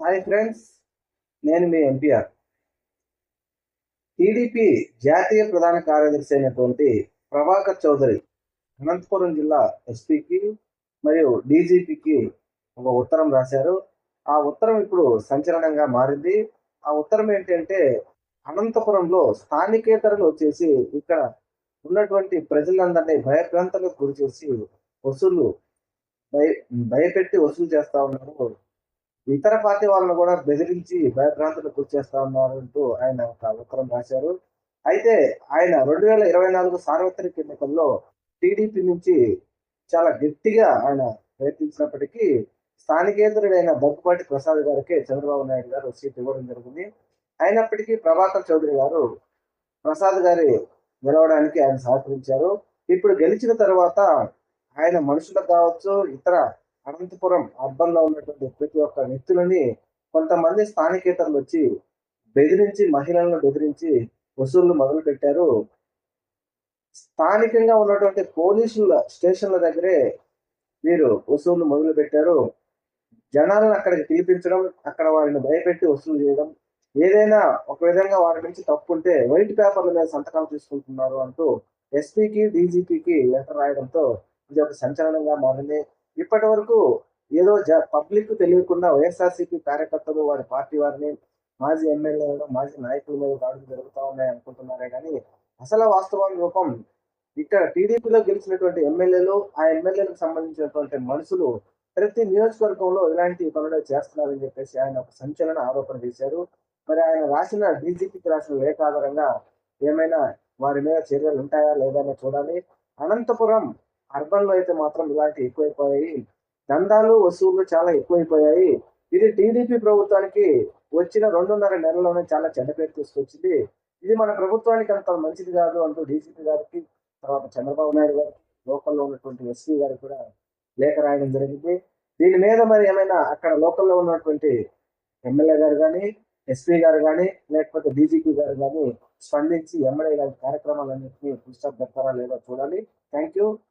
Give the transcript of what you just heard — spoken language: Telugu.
హాయ్ ఫ్రెండ్స్ నేను మీ ఎంపీఆర్ టీడీపీ జాతీయ ప్రధాన కార్యదర్శి అయినటువంటి ప్రభాకర్ చౌదరి అనంతపురం జిల్లా ఎస్పీకి మరియు డీజీపీకి ఒక ఉత్తరం రాశారు. ఆ ఉత్తరం ఇప్పుడు సంచలనంగా మారింది. ఆ ఉత్తరం ఏంటంటే అనంతపురంలో స్థానికేతరులు వచ్చేసి ఇక్కడ ఉన్నటువంటి ప్రజలందరినీ భయభ్రాంతలకు గురి చేసి వసూలు భయ భయపెట్టి వసూలు చేస్తా ఉన్నారు. ఇతర పార్టీ వాళ్ళని కూడా బెదిరించి భయభ్రాంతులు గురిచేస్తా ఉన్నారు అంటూ ఆయన ఒక ఉత్తరం రాశారు. అయితే ఆయన రెండు వేల ఇరవై నాలుగు సార్వత్రిక ఎన్నికల్లో టీడీపీ నుంచి చాలా గట్టిగా ఆయన ప్రయత్నించినప్పటికీ స్థానికేతరుడైన దగ్గుపాటి ప్రసాద్ గారికి చంద్రబాబు నాయుడు గారు సీట్ ఇవ్వడం జరిగింది. అయినప్పటికీ ప్రభాకర్ చౌదరి గారు ప్రసాద్ గారి గెలవడానికి ఆయన సహకరించారు. ఇప్పుడు గెలిచిన తర్వాత ఆయన మనుషులకు కావచ్చు ఇతర అనంతపురం అర్బన్లో ఉన్నటువంటి ప్రతి ఒక్క వ్యక్తులని కొంతమంది స్థానికేతరులు వచ్చి బెదిరించి మహిళలను బెదిరించి వసూళ్ళు మొదలు పెట్టారు స్థానికంగా ఉన్నటువంటి పోలీసుల స్టేషన్ల దగ్గరే వీరు వసూళ్ళు మొదలు పెట్టారు జనాలను అక్కడికి పిలిపించడం అక్కడ వారిని భయపెట్టి వసూలు చేయడం ఏదైనా ఒక విధంగా వారి నుంచి తప్పు ఉంటే వైట్ పేపర్ల మీద సంతకాలు తీసుకుంటున్నారు అంటూ ఎస్పీకి డీజీపీకి లెటర్ రాయడంతో ఇది ఒక సంచలనంగా మారింది. ఇప్పటి వరకు ఏదో జ పబ్లిక్ తెలియకుండా వైఎస్ఆర్సీపీ కార్యకర్తలు వారి పార్టీ వారిని మాజీ ఎమ్మెల్యేలు మాజీ నాయకుల మీద దాడులు జరుగుతూ ఉన్నాయి అనుకుంటున్నారే కానీ అసలు వాస్తవం రూపం ఇక్కడ టీడీపీలో గెలిచినటువంటి ఎమ్మెల్యేలు ఆ ఎమ్మెల్యేలకు సంబంధించినటువంటి మనుషులు ప్రతి నియోజకవర్గంలో ఇలాంటి పనులు చేస్తున్నారని చెప్పేసి ఆయన ఒక సంచలన ఆరోపణ చేశారు. మరి ఆయన రాసిన డీజీపీకి రాసిన లేఖ ఆధారంగా ఏమైనా వారి మీద చర్యలు ఉంటాయా లేదా అని చూడాలి. అనంతపురం అర్బన్లో అయితే మాత్రం ఇలాంటి ఎక్కువైపోయాయి. దందాలు వసూళ్ళు చాలా ఎక్కువైపోయాయి. ఇది టీడీపీ ప్రభుత్వానికి వచ్చిన రెండున్నర నెలలోనే చాలా చెడ్డ పేరు తీసుకొచ్చింది. ఇది మన ప్రభుత్వానికి అంత మంచిది కాదు అంటూ డీసీపీ గారికి తర్వాత చంద్రబాబు నాయుడు గారికి లోకల్లో ఉన్నటువంటి ఎస్పీ గారికి కూడా లేఖ రాయడం జరిగింది. దీని మీద మరి ఏమైనా అక్కడ లోకల్లో ఉన్నటువంటి ఎమ్మెల్యే గారు కానీ ఎస్పీ గారు కానీ లేకపోతే డీజీపీ గారు కానీ స్పందించి ఎమ్మెల్యే గారి కార్యక్రమాలన్నింటినీ పుస్తకం పెడతారా లేదో చూడాలి. Thank you.